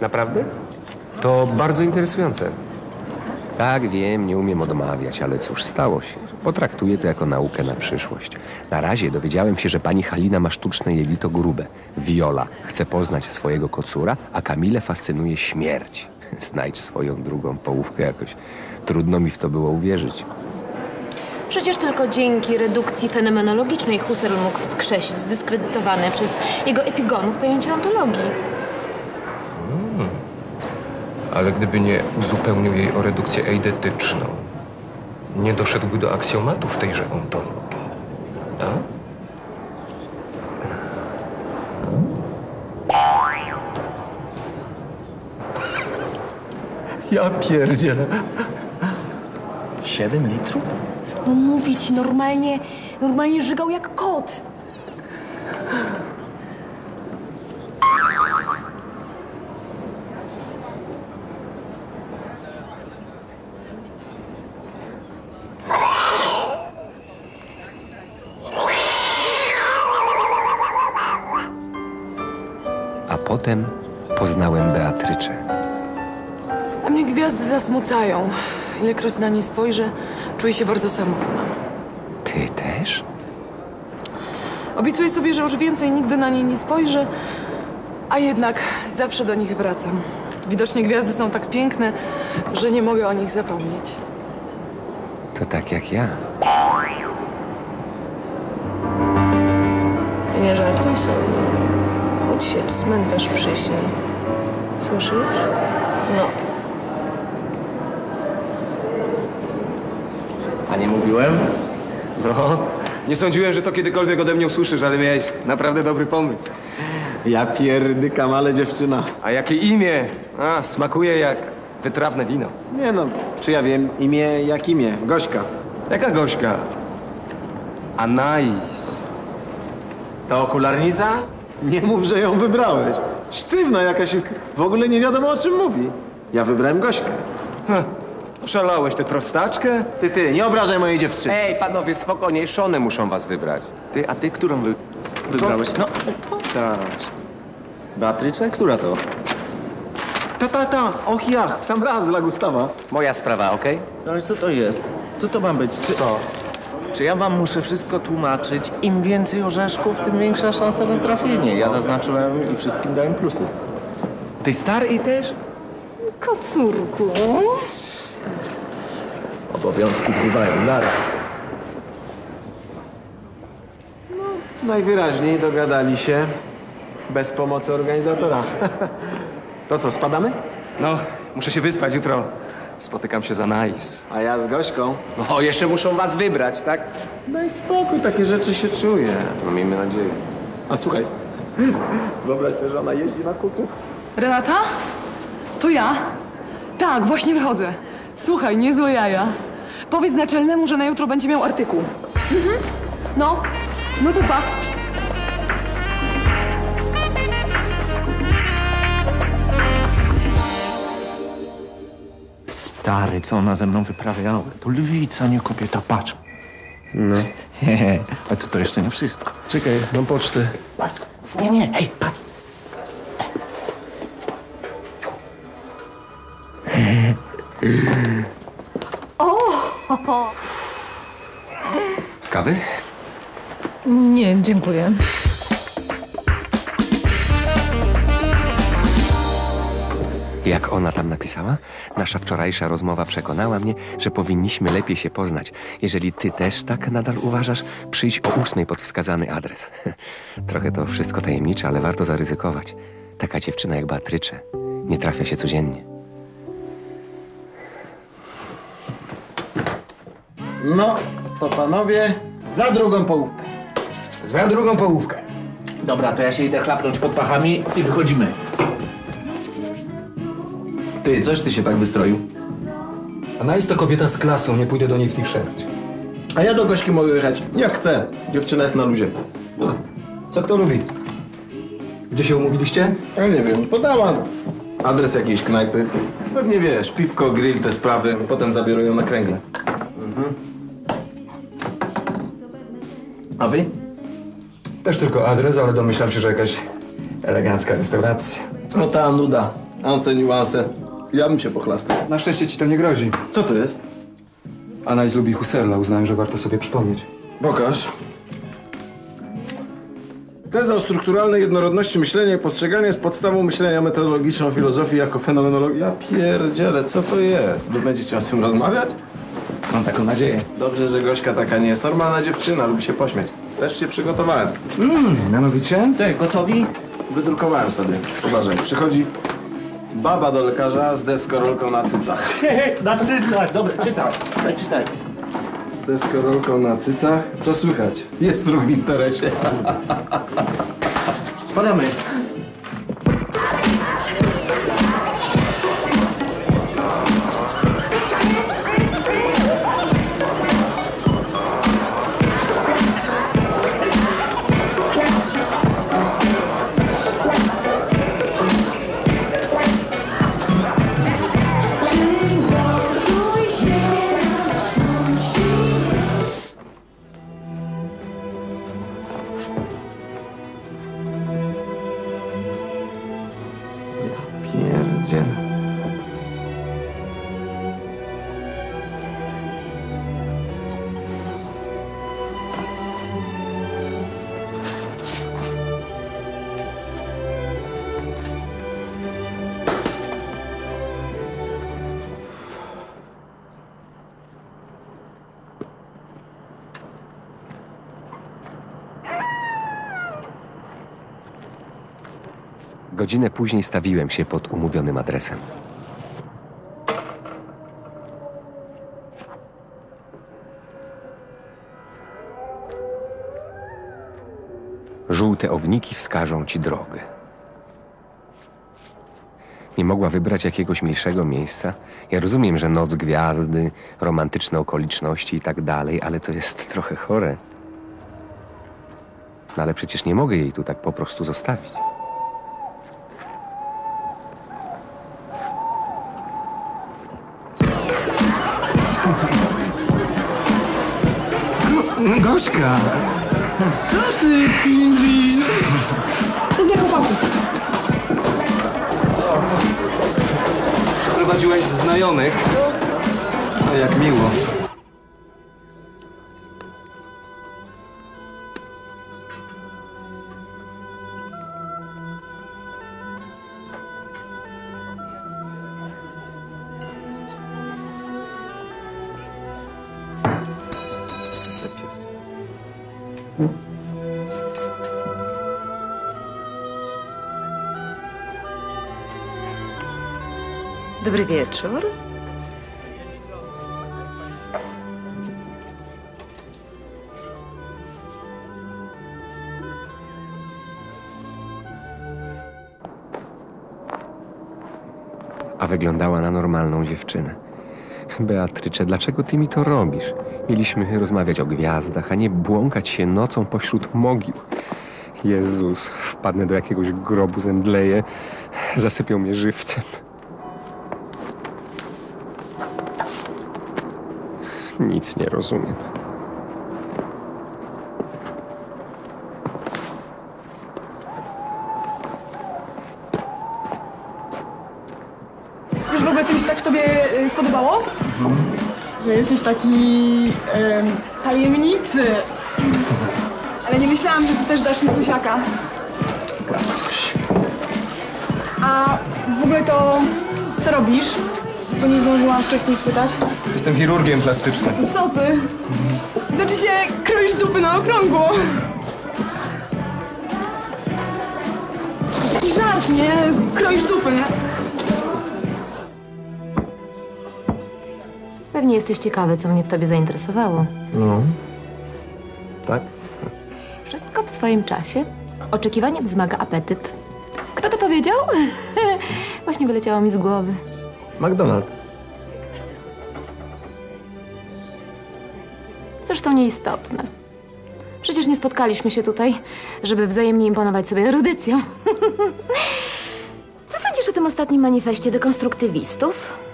Naprawdę? To bardzo interesujące. Tak, wiem, nie umiem odmawiać, ale cóż, stało się. Potraktuję to jako naukę na przyszłość. Na razie dowiedziałem się, że pani Halina ma sztuczne jelito grube. Viola chce poznać swojego kocura, a Kamilę fascynuje śmierć. Znajdź swoją drugą połówkę jakoś. Trudno mi w to było uwierzyć. Przecież tylko dzięki redukcji fenomenologicznej Husserl mógł wskrzesić zdyskredytowane przez jego epigonów pojęcie ontologii. Ale gdyby nie uzupełnił jej o redukcję eidetyczną, nie doszedłby do aksjomatów tejże ontologii. Prawda? Ja pierdzielę. Siedem litrów? No mówię ci, normalnie, normalnie żygał jak kot. Potem poznałem Beatryczę. A mnie gwiazdy zasmucają. Ilekroć na nie spojrzę, czuję się bardzo samotna. Ty też? Obiecuję sobie, że już więcej nigdy na nie nie spojrzę, a jednak zawsze do nich wracam. Widocznie gwiazdy są tak piękne, że nie mogę o nich zapomnieć. To tak jak ja. Ty nie żartuj sobie. Chodź się cmentarz przyśni. Słyszysz? No. A nie mówiłem? No, nie sądziłem, że to kiedykolwiek ode mnie usłyszysz, ale miałeś naprawdę dobry pomysł. Ja pierdykam, ale dziewczyna. A jakie imię? A, smakuje jak wytrawne wino. Nie no, czy ja wiem, imię jak imię. Gośka. Jaka gośka? Anais. Ta okularnica? Nie mów, że ją wybrałeś. Sztywna jakaś i w ogóle nie wiadomo o czym mówi. Ja wybrałem Gośkę. Oszalałeś tę prostaczkę? Ty, ty, nie obrażaj mojej dziewczyny. Ej, panowie, spokojnie, Szone muszą was wybrać. Ty, a ty którą wy... wybrałeś? No, Tak. Beatryczę? Która to? Ta, ta, ta. Och, jach, w sam raz dla Gustawa. Moja sprawa, okej? No ale co to jest? Co to ma być? Czy, Co? Czy ja wam muszę wszystko tłumaczyć? Im więcej orzeszków, tym większa szansa na trafienie. Ja zaznaczyłem i wszystkim dałem plusy. Ty stary i też? Kocurku. Obowiązki wzywają. Nara. Najwyraźniej dogadali się bez pomocy organizatora. To co, spadamy? No, muszę się wyspać jutro. Spotykam się z Anais. A ja z Gośką. O, jeszcze muszą was wybrać, tak? Daj spokój, takie rzeczy się czuje. No miejmy nadzieję. A słuchaj, wyobraź sobie, że ona jeździ na kucu. Renata? To ja? Tak, właśnie wychodzę. Słuchaj, niezłe jaja. Powiedz naczelnemu, że na jutro będzie miał artykuł. Mhm. No, no to pa. Stary, co ona ze mną wyprawiała? To lwica, nie kobieta, patrz. No. A to, to jeszcze nie wszystko. Czekaj, mam pocztę. Patrz. Nie, nie, ej, patrz. Kawy? Nie, dziękuję. Jak ona tam napisała? Nasza wczorajsza rozmowa przekonała mnie, że powinniśmy lepiej się poznać. Jeżeli ty też tak nadal uważasz, przyjdź o ósmej pod wskazany adres. Trochę to wszystko tajemnicze, ale warto zaryzykować. Taka dziewczyna jak Beatrycze nie trafia się codziennie. No, to panowie, za drugą połówkę. Za drugą połówkę. Dobra, to ja się idę chlapnąć pod pachami i wychodzimy. Ty, coś ty się tak wystroił? Anais to kobieta z klasą, nie pójdę do niej w t-shirt. A ja do Gośki mogę jechać jak chcę. Dziewczyna jest na luzie. Co kto lubi? Gdzie się umówiliście? Ja nie wiem, podała adres jakiejś knajpy. Pewnie wiesz, piwko, grill, te sprawy. Potem zabiorą ją na kręgle. A wy? Też tylko adres, ale domyślam się, że jakaś elegancka restauracja. No ta nuda. A on sobie niuanse. Ja bym się pochlastał. Na szczęście ci to nie grozi. Co to jest? Anais lubi Husserla, uznałem, że warto sobie przypomnieć. Pokaż. Teza o strukturalnej jednorodności myślenia i postrzegania jest podstawą myślenia metodologiczną filozofii jako fenomenologii. Ja pierdzielę, co to jest? Wy będziecie o tym rozmawiać? Mam taką nadzieję. Dobrze, że Gośka taka nie jest normalna dziewczyna, lubi się pośmiać. Też się przygotowałem. Mianowicie? Ty, gotowi? Wydrukowałem sobie. Uważaj, przychodzi baba do lekarza z deskorolką na cycach. Na cycach. Dobra, czytaj. Czytaj, czytaj. Deskorolką na cycach? Co słychać? Jest ruch w interesie. Spadamy. Godzinę później stawiłem się pod umówionym adresem. Żółte ogniki wskażą ci drogę. Nie mogła wybrać jakiegoś milszego miejsca. Ja rozumiem, że noc gwiazdy, romantyczne okoliczności i tak dalej, ale to jest trochę chore. No ale przecież nie mogę jej tu tak po prostu zostawić. Gośka! Poznaj chłopaków. Prowadziłaś znajomych. O, jak miło. Dobry wieczór. a wyglądała na normalną dziewczynę. Beatrycze, dlaczego ty mi to robisz? Mieliśmy rozmawiać o gwiazdach, a nie błąkać się nocą pośród mogił. Jezus, wpadnę do jakiegoś grobu, zemdleję, zasypią mnie żywcem. Nic nie rozumiem. Wiesz, w ogóle się tak w tobie y, spodobało? Że jesteś taki em, tajemniczy. Ale nie myślałam, że ty też dasz mi kusiaka. Coś. A w ogóle to co robisz? Bo nie zdążyłam wcześniej spytać. Jestem chirurgiem plastycznym. Co ty? Znaczy się kroisz dupy na okrągło. Taki żart, nie? Kroisz dupy, nie? Pewnie jesteś ciekawy, co mnie w tobie zainteresowało. No. Tak? Wszystko w swoim czasie. Oczekiwanie wzmaga apetyt. Kto to powiedział? Właśnie wyleciało mi z głowy. McDonald. Zresztą nieistotne. Przecież nie spotkaliśmy się tutaj, żeby wzajemnie imponować sobie erudycją. Co sądzisz o tym ostatnim manifestie dekonstruktywistów?